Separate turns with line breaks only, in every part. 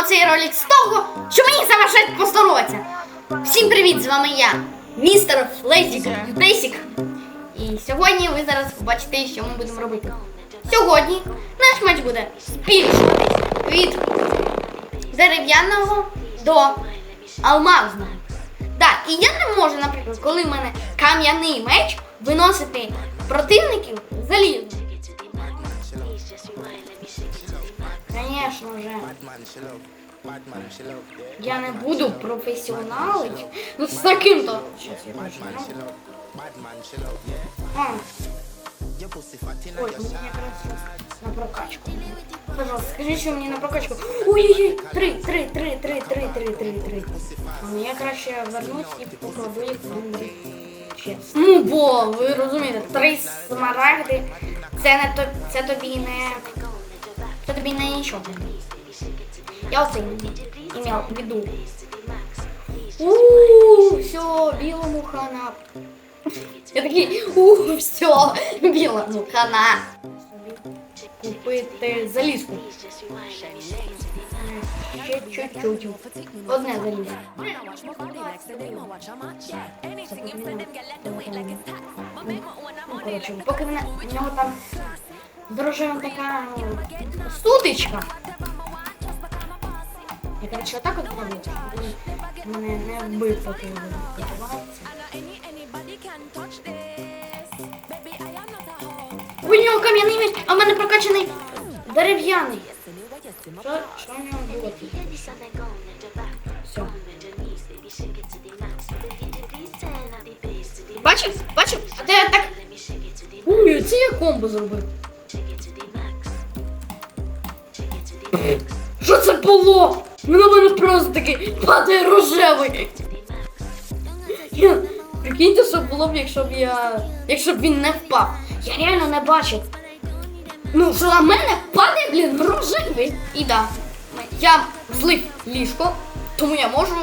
почнемо цей ролик з того, що мені завершать поздороватися. Всім привіт, з вами я, містер Лейзік Бейсік. І сьогодні ви зараз побачите, що ми будемо робити. Сьогодні наш матч буде збільшуватись від дерев'яного до алмазного. Так, і я не можу, наприклад, коли в мене кам'яний меч, виносити противників залізно. Конечно же. Я не буду професіоналить. Ну з таким-то. А. Ой, мені якраз на прокачку. Пожалуйста, скажи, що мені на прокачку. Ой-ой-ой, три, три, три, три, три, три, три, три. Мені краще вернусь і попробую чесно. Ну, бо, ви розумієте, три смарагди, це не то, це тобі не, це тобі не нічого. Я оце ім'я в виду. Ууу, все, білому хана. Я такий, ууу, все, білому хана. Купити залізку. Чуть-чуть. Одне залізо. Ну, коротше, поки в нього там дружина така сутичка. Я, коротше, отак от щоб мене не вбив, поки відбувається. У нього кам'яний меч, а в мене прокачаний дерев'яний. Що, що в нього було? Все. Бачив? Бачив? А ти так... Ой, це я комбо зробив. Що це було? Ну, На мене просто такий падає рожевий. Прикиньте, що було б, якщо б я. Якщо б він не впав. Я реально не бачив. Ну, що на мене падає, блін, рожевий. І да. Я злив ліжко, тому я можу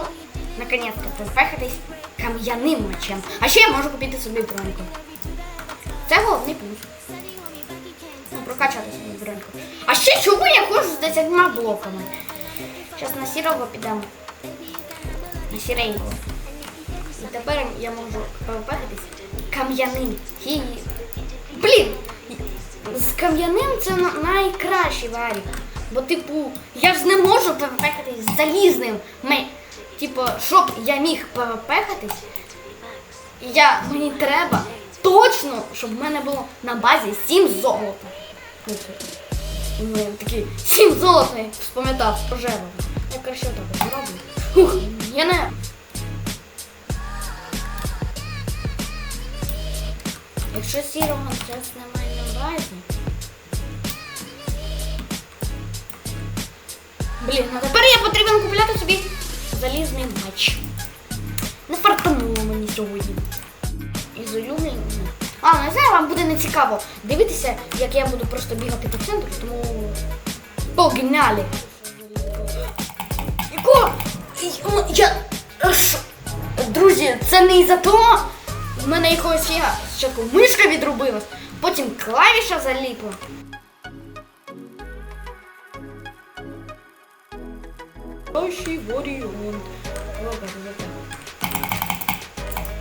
наконець-то перепехатись кам'яним мечем. А ще я можу купити собі броньку. Це головний плюс. Прокачати свою броньку. А ще чому я ходжу з 10 блоками? Зараз на сірого підемо. На сіренького. І тепер я можу перепехатись кам'яним. Блін! З кам'яним це найкращий варік. Бо, типу, я ж не можу перепехатись з залізним. Ми, типу, щоб я міг перепехатись, я, мені треба точно, щоб в мене було на базі 7 золота. Це- такий 7 золота, я спам'ятав, пожежу. Я краще так зроблю. Ух, я не. Якщо сірого зараз немає на базі. Блін, а тепер я потрібен купляти собі залізний меч. Не фартануло мені сьогодні. Улюбленими. А, не знаю, вам буде не цікаво дивитися, як я буду просто бігати по центру, тому погнали. Яко? Я. Друзі, це не із-за того. В мене якогось я спочатку мишка відрубилась, потім клавіша заліпла.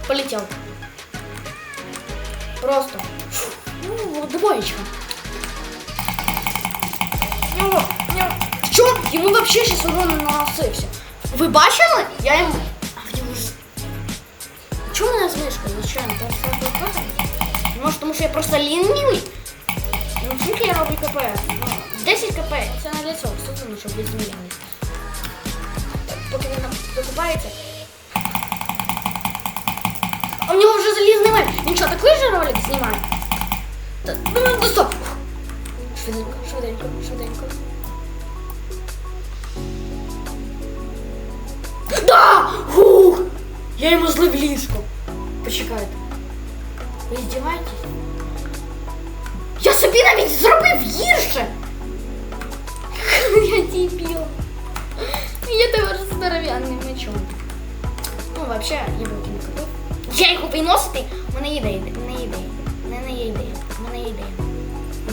Полетел. Просто. Ну, двоечка. Нього, нього. Що? Йому вообще сейчас урон наносився. Ви бачили? Я йому... А нього ж... Чому мене з мишкою? Звичайно, там все КП. Може, тому що я просто лінивий? Ну, скільки я роблю КП? Ну, 10 КП. Це не для цього, создано, щоб ви змінялись. Так, Поки він там докупається. нього вже залізний меч. Він що, такий же ролик знімає? Та, Ну, ну, стоп. Швиденько, швиденько, швиденько. Да! Фух! Я йому злив ліжко. Почекайте. Ви здіваєтесь? Я собі навіть зробив гірше! Я дебіл. Я тепер з дерев'яним мечом. Ну, вообще, я буду не купив. Я його виносити, у мене є ідея. У мене є ідея. У мене є ідея. У мене є ідея.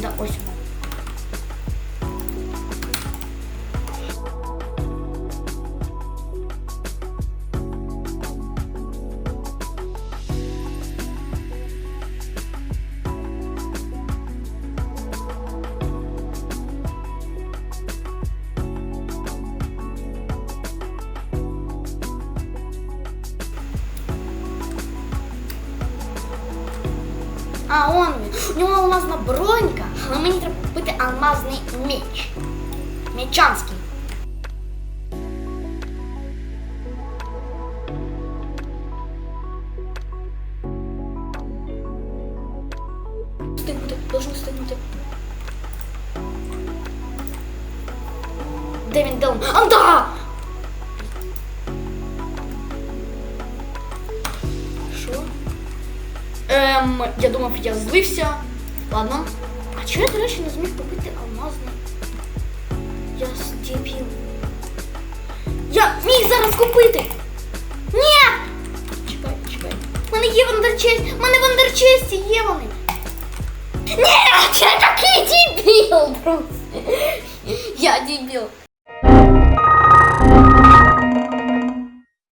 Да, ось А, он він. У нього алмазна бронька, але мені треба купити алмазний меч. Мечанський. Встигнути, должен встигнути. Де він, де він? А, Ем, я думав, я злився. Ладно. А чого я, до речі, не зміг купити алмазний? Я здебіл. Я міг зараз купити! Ні! Чекай, чекай. У мене є вандерчесть! У мене вандерчесті є вони! Ні, я такий дебіл просто! Я дебіл.